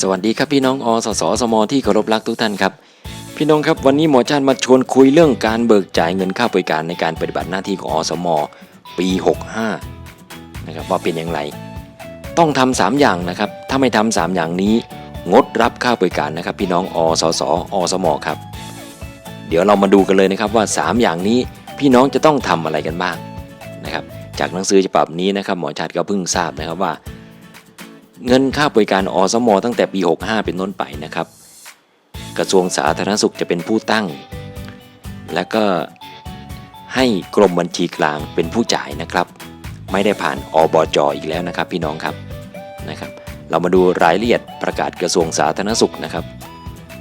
สวัสดีครับพี่น้องอสสสมที่เคารพรักทุกท่านครับ พี่น้องครับวันนี้หมอชาติมาชวนคุยเรื่องการเบิกจ่ายเงินค่าบริการในการปฏิบัติหน้าที่ของอสม ปี 65นะครับว่าเป็นอย่างไร ต้องทำสามอย่างนะครับ ถ้าไม่ทำสามอย่างนี้ งดรับค่าบริการนะครับ พี่น้องอสสอสมครับ เดี๋ยวเรามาดูกันเลยนะครับว่า 3 อย่างนี้พี่น้องจะต้องทำอะไรกันบ้างนะครับ จากหนังสือฉบับนี้นะครับหมอชาติก็เพิ่งทราบนะครับว่า เงินค่าบริการอสม ตั้งแต่ปี 65 เป็นต้นไปนะครับ กระทรวงสาธารณสุขจะเป็นผู้ตั้ง และก็ให้กรมบัญชีกลางเป็นผู้จ่ายนะครับ ไม่ได้ผ่านอบจอีกแล้วนะครับ พี่น้องครับนะครับ เรามาดูรายละเอียดประกาศกระทรวงสาธารณสุขนะครับ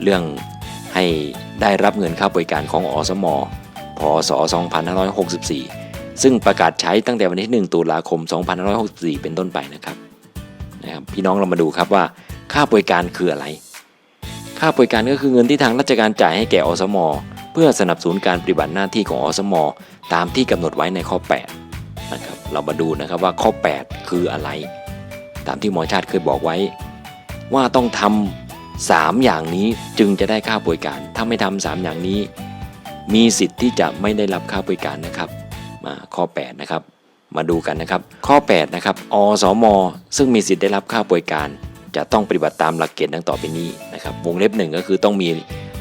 เรื่องให้ได้รับเงินค่าบริการของอสม พศ 2564 ซึ่งประกาศใช้ตั้งแต่วันที่ 1 ตุลาคม 2564 เป็นต้นไปนะครับ นะครับพี่น้องเรามาดูครับว่าค่าบริการคืออะไร ค่าบริการก็คือเงินที่ทางราชการจ่ายให้แก่อสม เพื่อสนับสนุนการปฏิบัติหน้าที่ของอสม ตามที่กำหนดไว้ในข้อ8นะครับเรามาดูนะครับว่าข้อ 8 คืออะไร ตามที่หมอชาติเคยบอกไว้ ว่าต้องทำสามอย่างนี้จึงจะได้ค่าบริการ ถ้าไม่ทำสามอย่างนี้ มีสิทธิ์ที่จะไม่ได้รับค่าบริการนะครับมาข้อ 8 นะครับ มาดูกันนะครับ ข้อ 8 นะครับ อสม ซึ่งมีสิทธิ์ได้รับค่าบริการ จะต้องปฏิบัติตามหลักเกณฑ์ดังต่อไปนี้นะครับ วงเล็บหนึ่งก็คือต้องมี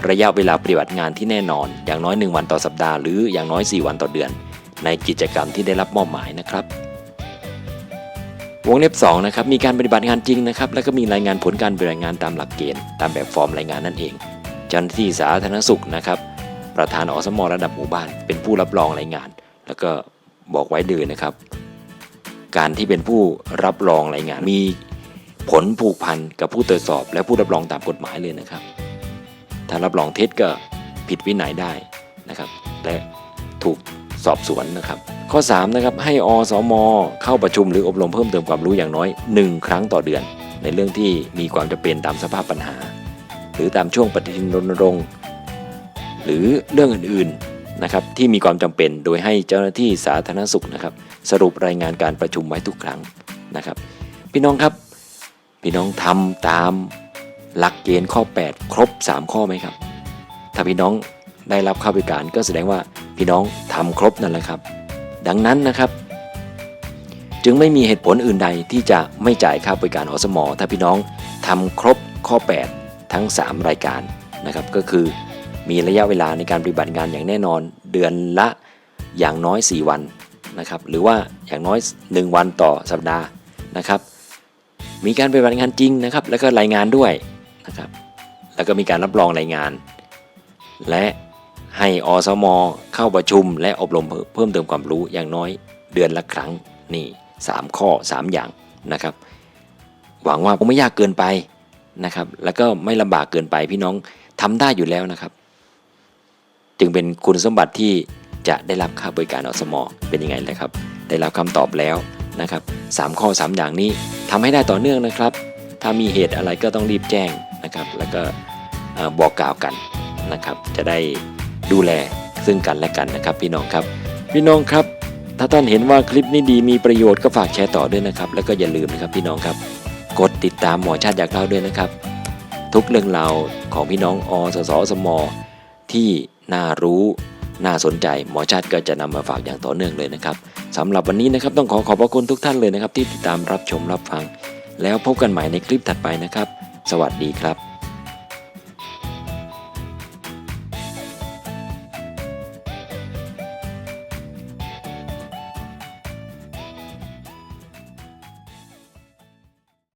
ระยะเวลาปฏิบัติงานที่แน่นอน อย่างน้อย 1 วันต่อสัปดาห์หรืออย่างน้อย 4 วันต่อเดือน ในกิจกรรมที่ได้รับมอบหมายนะครับวงเล็บ2นะครับมีการปฏิบัติงานจริงนะครับแล้วก็มีรายงานผลการปฏิบัติงานตามหลักเกณฑ์ตามแบบฟอร์มรายงานนั่นเองเจ้าหน้าที่สาธารณสุขนะครับ ประธานอสมระดับหมู่บ้าน เป็นผู้รับรองรายงาน แล้วก็ บอกไว้เลยนะครับ การที่เป็นผู้รับรองรายงานมีผลผูกพันกับผู้ตรวจสอบ และผู้รับรองตามกฎหมายเลยนะครับ ถ้ารับรองเท็จก็ผิดวินัยได้นะครับ และถูกสอบสวนนะครับ ข้อ3นะครับให้อสมเข้าประชุมหรืออบรมเพิ่มเติมความรู้อย่างน้อย 1 ครั้งต่อเดือน ในเรื่องที่มีความจำเป็นตามสภาพปัญหา หรือตามช่วงปฏิทินรณรงค์หรือเรื่องอื่นๆ นะครับที่มีความจำเป็นโดยให้เจ้าหน้าที่สาธารณสุขนะครับสรุปรายงานการประชุมไว้ทุกครั้งนะครับ พี่น้องครับ พี่น้องทำตามหลักเกณฑ์ข้อ 8 ครบ 3 ข้อไหมครับ ถ้าพี่น้องได้รับค่าบริการก็แสดงว่าพี่น้องทำครบนั่นแหละครับ ดังนั้นนะครับ จึงไม่มีเหตุผลอื่นใดที่จะไม่จ่ายค่าบริการอสมอถ้าพี่น้องทำครบข้อ 8 ทั้ง 3 รายการนะครับก็คือ มีระยะเวลาในการปฏิบัติงานอย่างแน่นอน เดือนละอย่างน้อย 4 วันนะครับหรือว่าอย่างน้อย 1 วันต่อสัปดาห์นะครับ มีการปฏิบัติงานจริงนะครับแล้วก็รายงานด้วยนะครับแล้วก็มีการรับรองรายงาน และให้อสม เข้าประชุมและอบรมเพิ่มเติมความรู้อย่างน้อยเดือนละครั้งนี่ 3 ข้อ 3 อย่างนะครับ หวังว่าคงไม่ยากเกินไปนะครับ แล้วก็ไม่ลำบากเกินไปพี่น้องทำได้อยู่แล้วนะครับ จึงเป็นคุณสมบัติที่จะได้รับค่าบริการอสมอเป็นยังไงเลยครับ ได้รับคำตอบแล้วนะครับสามข้อ 3 อย่างนี้ทำให้ได้ต่อเนื่องนะครับ ถ้ามีเหตุอะไรก็ต้องรีบแจ้งนะครับ แล้วก็บอกกล่าวกันนะครับ จะได้ดูแลซึ่งกันและกันนะครับ พี่น้องครับ พี่น้องครับ ถ้าท่านเห็นว่าคลิปนี้ดีมีประโยชน์ก็ฝากแชร์ต่อด้วยนะครับ แล้วก็อย่าลืมนะครับพี่น้องครับ กดติดตามหมอชาติอยากเล่าด้วยนะครับ ทุกเรื่องราวของพี่น้องอสสสม ที่น่ารู้น่าสนใจหมอชาติก็จะนำมาฝากอย่างต่อเนื่องเลยนะครับสำหรับวันนี้นะครับต้องขอขอบพระคุณทุกท่านเลยนะครับ ที่ติดตามรับชมรับฟัง แล้วพบกันใหม่ในคลิปถัดไปนะครับ สวัสดีครับ